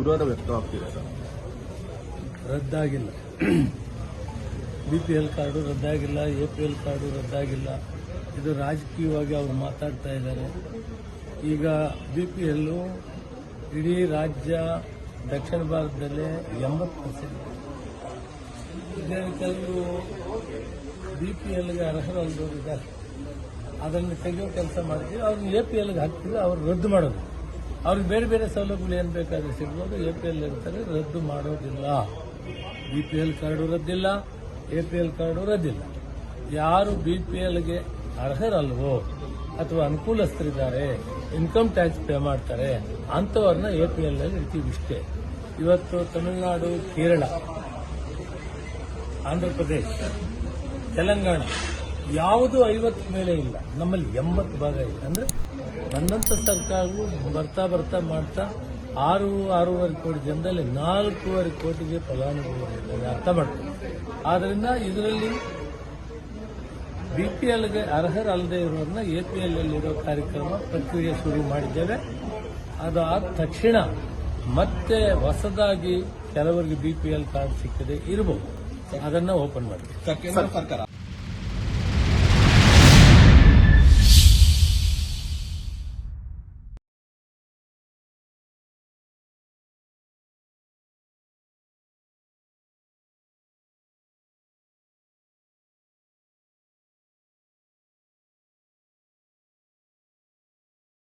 ವಿರೋಧ ವ್ಯಕ್ತವಾಗ್ತಿದೆ ರದ್ದಾಗಿಲ್ಲ. ಬಿ ಪಿ ಎಲ್ ಕಾರ್ಡು ರದ್ದಾಗಿಲ್ಲ ಎ ಪಿ ಎಲ್ ಕಾರ್ಡು ರದ್ದಾಗಿಲ್ಲ. ಇದು ರಾಜಕೀಯವಾಗಿ ಅವರು ಮಾತಾಡ್ತಾ ಇದ್ದಾರೆ. ಈಗ ಬಿ ಪಿ ಎಲ್ಲು ಇಡೀ ರಾಜ್ಯ ದಕ್ಷಿಣ ಭಾರತದಲ್ಲೇ ಎಂಬತ್ತು ಪರ್ಸೆಂಟ್ ಇದೇ ಕೆಲವು ಬಿ ಪಿ ಎಲ್ಗೆ ಅರ್ಹರಲ್ಲದವರು ಇದ್ದಾರೆ. ಅದನ್ನು ತೆಗೆಯೋ ಕೆಲಸ ಮಾಡ್ತೀವಿ, ಅವ್ರನ್ನ ಎ ಪಿ ಎಲ್ಗೆ ಹಾಕ್ತೀವಿ, ಅವ್ರು ರದ್ದು ಮಾಡೋದು. ಅವ್ರಿಗೆ ಬೇರೆ ಬೇರೆ ಸೌಲಭ್ಯಗಳು ಏನು ಬೇಕಾದ್ರೆ ಸಿಗ್ಬೋದು. ಎ ಪಿ ಎಲ್ ಇರ್ತಾರೆ, ರದ್ದು ಮಾಡೋದಿಲ್ಲ. ಬಿ ಪಿ ಎಲ್ ಕಾರ್ಡು ರದ್ದಿಲ್ಲ ಎ ಪಿ ಎಲ್ ಕಾರ್ಡು ರದ್ದಿಲ್ಲ. ಯಾರು ಬಿ ಪಿ ಎಲ್ಗೆ ಅರ್ಹರಲ್ವೋ ಅಥವಾ ಅನುಕೂಲಸ್ಥರಿದ್ದಾರೆ ಇನ್ಕಮ್ ಟ್ಯಾಕ್ಸ್ ಪೇ ಮಾಡ್ತಾರೆ, ಅಂಥವ್ರನ್ನ ಎ ಪಿ ಎಲ್ ಅಲ್ಲಿ ಇರ್ತೀವಿ ಇಷ್ಟೇ. ಇವತ್ತು ತಮಿಳುನಾಡು, ಕೇರಳ, ಆಂಧ್ರ ಪ್ರದೇಶ್, ತೆಲಂಗಾಣ ಯಾವುದು ಐವತ್ತು ಮೇಲೆ ಇಲ್ಲ. ನಮ್ಮಲ್ಲಿ ಎಂಬತ್ತು ಭಾಗ ಇದೆ. ಅಂದ್ರೆ ಬಂದಂತ ಸರ್ಕಾರವು ಬರ್ತಾ ಬರ್ತಾ ಮಾಡ್ತಾ ಆರು, ಆರೂವರೆ ಕೋಟಿ ಜನದಲ್ಲಿ ನಾಲ್ಕೂವರೆ ಕೋಟಿಗೆ ಫಲಾನುಭವಿ ಅರ್ಥ ಮಾಡ್ಕೊಂಡು ಆದ್ರಿಂದ ಇದರಲ್ಲಿ ಬಿ ಪಿ ಎಲ್ಗೆ ಅರ್ಹರಲ್ಲದೆ ಇರೋದನ್ನ ಎ ಪಿ ಎಲ್ ಅಲ್ಲಿರೋ ಕಾರ್ಯಕ್ರಮ ಪ್ರಕ್ರಿಯೆ ಶುರು ಮಾಡಿದ್ದೇವೆ. ಅದಾದ ತಕ್ಷಣ ಮತ್ತೆ ಹೊಸದಾಗಿ ಕೆಲವರಿಗೆ ಬಿ ಪಿ ಎಲ್ ಕಾರ್ಡ್ ಸಿಕ್ಕದೆ ಇರಬಹುದು ಅದನ್ನ ಓಪನ್ ಮಾಡಿ ಸರ್ ಸರ್ಕಾರ.